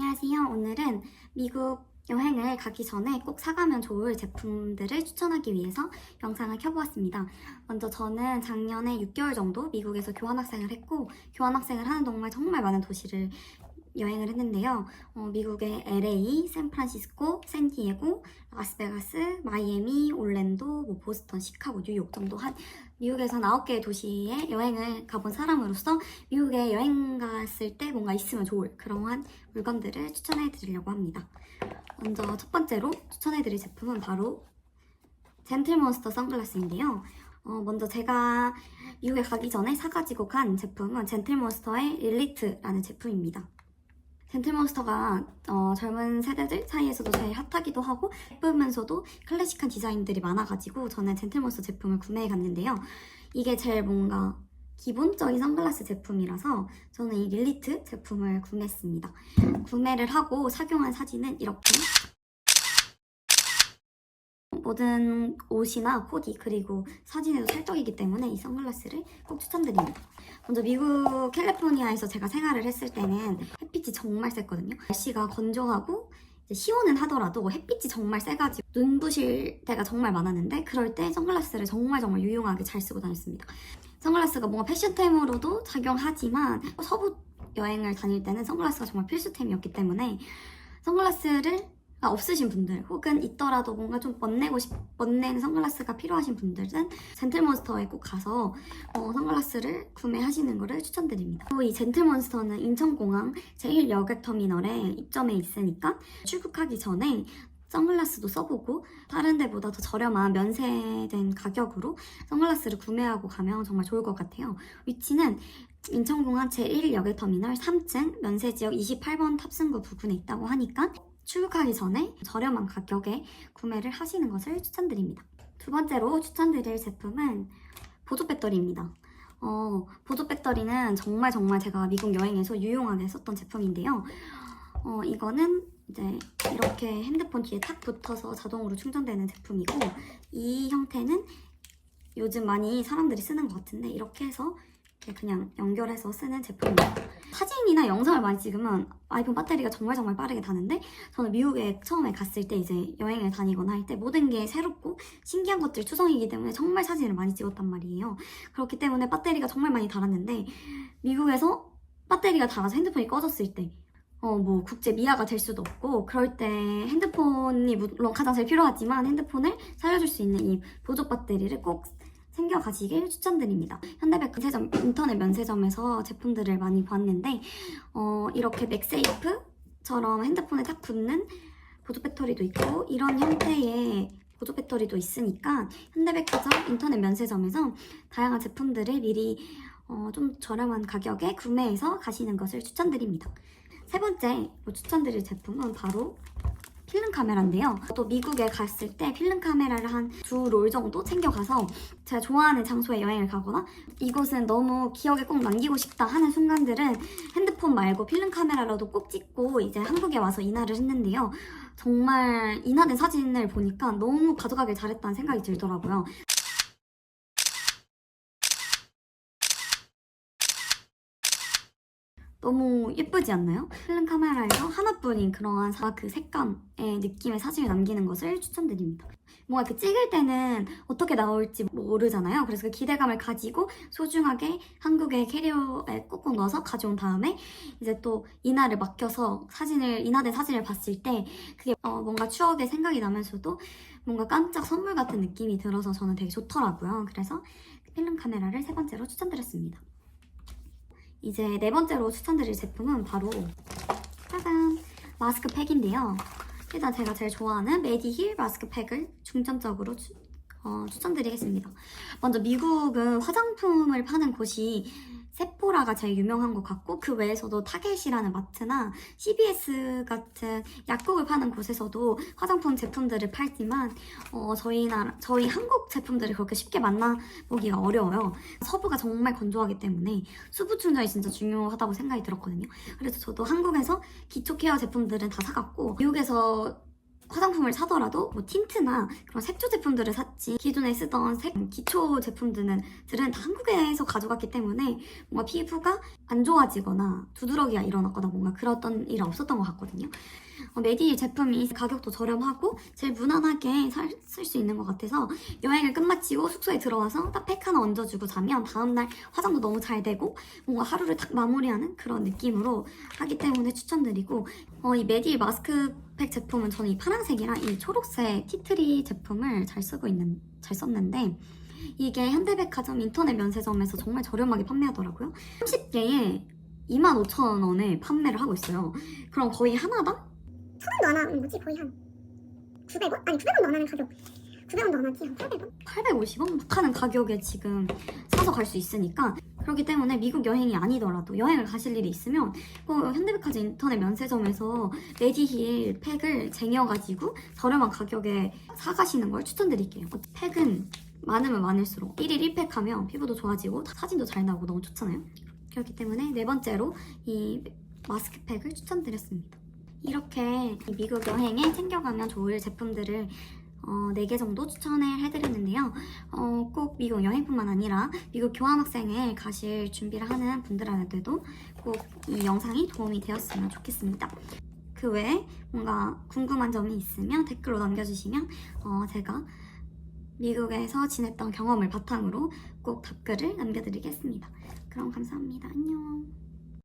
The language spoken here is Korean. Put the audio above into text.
안녕하세요. 오늘은 미국 여행을 가기 전에 꼭 사가면 좋을 제품들을 추천하기 위해서 영상을 켜보았습니다. 먼저 저는 작년에 6개월 정도 미국에서 교환학생을 했고, 교환학생을 하는 동안 정말 많은 도시를 여행을 했는데요. 어, 미국의 LA, 샌프란시스코, 샌디에고, 라스베가스, 마이애미, 올랜도, 뭐 보스턴, 시카고, 뉴욕 정도 한 미국에서 9개의 도시에 여행을 가본 사람으로서 미국에 여행 갔을 때 뭔가 있으면 좋을 그러한 물건들을 추천해 드리려고 합니다. 먼저 첫 번째로 추천해 드릴 제품은 바로 젠틀몬스터 선글라스인데요. 어, 먼저 제가 미국에 가기 전에 사가지고 간 제품은 젠틀몬스터의 릴리트라는 제품입니다. 젠틀몬스터가 어, 젊은 세대들 사이에서도 제일 핫하기도 하고 예쁘면서도 클래식한 디자인들이 많아가지고 저는 젠틀몬스터 제품을 구매해 갔는데요. 이게 제일 뭔가 기본적인 선글라스 제품이라서 저는 이 릴리트 제품을 구매했습니다. 구매를 하고 착용한 사진은 이렇게 모든 옷이나 코디 그리고 사진에도 찰떡이기 때문에 이 선글라스를 꼭 추천드립니다. 먼저 미국 캘리포니아에서 제가 생활을 했을 때는 햇빛이 정말 셌거든요. 날씨가 건조하고 시원은 하더라도 햇빛이 정말 세가지고 눈부실 때가 정말 많았는데 그럴 때 선글라스를 정말 정말 유용하게 잘 쓰고 다녔습니다. 선글라스가 뭔가 패션템으로도 작용하지만 서부 여행을 다닐 때는 선글라스가 정말 필수템이었기 때문에 선글라스를 가 없으신 분들 혹은 있더라도 뭔가 좀 멋내고 싶 멋낸 선글라스가 필요하신 분들은 젠틀몬스터에 꼭 가서 어, 선글라스를 구매하시는 것을 추천드립니다. 그리고 이 젠틀몬스터는 인천공항 제1여객터미널에 입점해 있으니까 출국하기 전에 선글라스도 써보고 다른 데보다 더 저렴한 면세된 가격으로 선글라스를 구매하고 가면 정말 좋을 것 같아요. 위치는 인천공항 제1여객터미널 3층 면세지역 28번 탑승구 부근에 있다고 하니까 출국하기 전에 저렴한 가격에 구매를 하시는 것을 추천드립니다. 두 번째로 추천드릴 제품은 보조 배터리입니다. 어, 보조 배터리는 정말 정말 제가 미국 여행에서 유용하게 썼던 제품인데요. 어, 이거는 이제 이렇게 핸드폰 뒤에 탁 붙어서 자동으로 충전되는 제품이고 이 형태는 요즘 많이 사람들이 쓰는 것 같은데 이렇게 해서 그냥 연결해서 쓰는 제품입니다. 사진이나 영상을 많이 찍으면 아이폰 배터리가 정말 정말 빠르게 다는데 저는 미국에 처음에 갔을 때 이제 여행을 다니거나 할 때 모든 게 새롭고 신기한 것들 추성이기 때문에 정말 사진을 많이 찍었단 말이에요. 그렇기 때문에 배터리가 정말 많이 닳았는데 미국에서 배터리가 닳아서 핸드폰이 꺼졌을 때 어, 뭐, 국제 미아가 될 수도 없고, 그럴 때 핸드폰이 물론 가장 제일 필요하지만 핸드폰을 살려줄 수 있는 이 보조 배터리를 꼭 챙겨 가시길 추천드립니다. 현대백 면세점, 인터넷 면세점에서 제품들을 많이 봤는데, 어, 이렇게 맥세이프처럼 핸드폰에 딱 붙는 보조 배터리도 있고, 이런 형태의 보조 배터리도 있으니까 현대백화점 인터넷 면세점에서 다양한 제품들을 미리 어, 좀 저렴한 가격에 구매해서 가시는 것을 추천드립니다. 세 번째 추천드릴 제품은 바로 필름 카메라인데요. 또 미국에 갔을 때 필름 카메라를 한 두 롤 정도 챙겨가서 제가 좋아하는 장소에 여행을 가거나 이곳은 너무 기억에 꼭 남기고 싶다 하는 순간들은 핸드폰 말고 필름 카메라로도 꼭 찍고 이제 한국에 와서 인화를 했는데요. 정말 인화된 사진을 보니까 너무 가져가길 잘했다는 생각이 들더라고요. 너무 예쁘지 않나요? 필름 카메라에서 하나뿐인 그러한 사- 그 색감의 느낌의 사진을 남기는 것을 추천드립니다. 뭔가 그 찍을 때는 어떻게 나올지 모르잖아요. 그래서 그 기대감을 가지고 소중하게 한국의 캐리어에 꼭꼭 넣어서 가져온 다음에 이제 또 인화를 맡겨서 사진을 인화된 사진을 봤을 때 그게 어, 뭔가 추억의 생각이 나면서도 뭔가 깜짝 선물 같은 느낌이 들어서 저는 되게 좋더라고요. 그래서 필름 카메라를 세 번째로 추천드렸습니다. 이제 네 번째로 추천드릴 제품은 바로 짜잔 마스크팩인데요. 일단 제가 제일 좋아하는 메디힐 마스크팩을 중점적으로 추, 어, 추천드리겠습니다. 먼저 미국은 화장품을 파는 곳이 세포라가 제일 유명한 것 같고 그 외에서도 타겟이라는 마트나 CBS 같은 약국을 파는 곳에서도 화장품 제품들을 팔지만 어, 저희 나라 저희 한국 제품들을 그렇게 쉽게 만나보기가 어려워요. 서부가 정말 건조하기 때문에 수분 충전이 진짜 중요하다고 생각이 들었거든요. 그래서 저도 한국에서 기초 케어 제품들은 다 사갔고 미국에서 화장품을 사더라도 뭐 틴트나 그런 색조 제품들을 샀지 기존에 쓰던 색 기초 제품들은 들은 다 한국에서 가져갔기 때문에 뭔가 피부가 안 좋아지거나 두드러기가 일어났거나 뭔가 그랬던 일 없었던 것 같거든요. 어, 메디 제품이 가격도 저렴하고 제일 무난하게 쓸 수 있는 것 같아서 여행을 끝마치고 숙소에 들어와서 딱 팩 하나 얹어주고 자면 다음날 화장도 너무 잘 되고 뭔가 하루를 딱 마무리하는 그런 느낌으로 하기 때문에 추천드리고 어, 이 메디 마스크 팩 제품은 저는 이 파란색이랑 이 초록색 티트리 제품을 잘 쓰고 있는 잘 썼는데 이게 현대백화점 인터넷 면세점에서 정말 저렴하게 판매하더라고요. 30개에 25,000원에 판매를 하고 있어요. 그럼 거의 하나당 천 원도 안 하는 거지 거의 한 900원? 아니 900원도 안 하는 가격 900원도 안 하지 한 800원? 850원 하는 가격에 지금 사서 갈 수 있으니까 그렇기 때문에 미국 여행이 아니더라도 여행을 가실 일이 있으면 꼭 현대백화점 인터넷 면세점에서 레디힐 팩을 쟁여가지고 저렴한 가격에 사가시는 걸 추천드릴게요. 어, 팩은 많으면 많을수록 1일 1팩 하면 피부도 좋아지고 사진도 잘 나오고 너무 좋잖아요. 그렇기 때문에 네 번째로 이 마스크팩을 추천드렸습니다. 이렇게 미국 여행에 챙겨가면 좋을 제품들을 어, 4개 정도 추천을 해드렸는데요. 어, 꼭 미국 여행뿐만 아니라 미국 교환학생에 가실 준비를 하는 분들한테도 꼭 이 영상이 도움이 되었으면 좋겠습니다. 그 외에 뭔가 궁금한 점이 있으면 댓글로 남겨주시면 어, 제가 미국에서 지냈던 경험을 바탕으로 꼭 답글을 남겨드리겠습니다. 그럼 감사합니다. 안녕.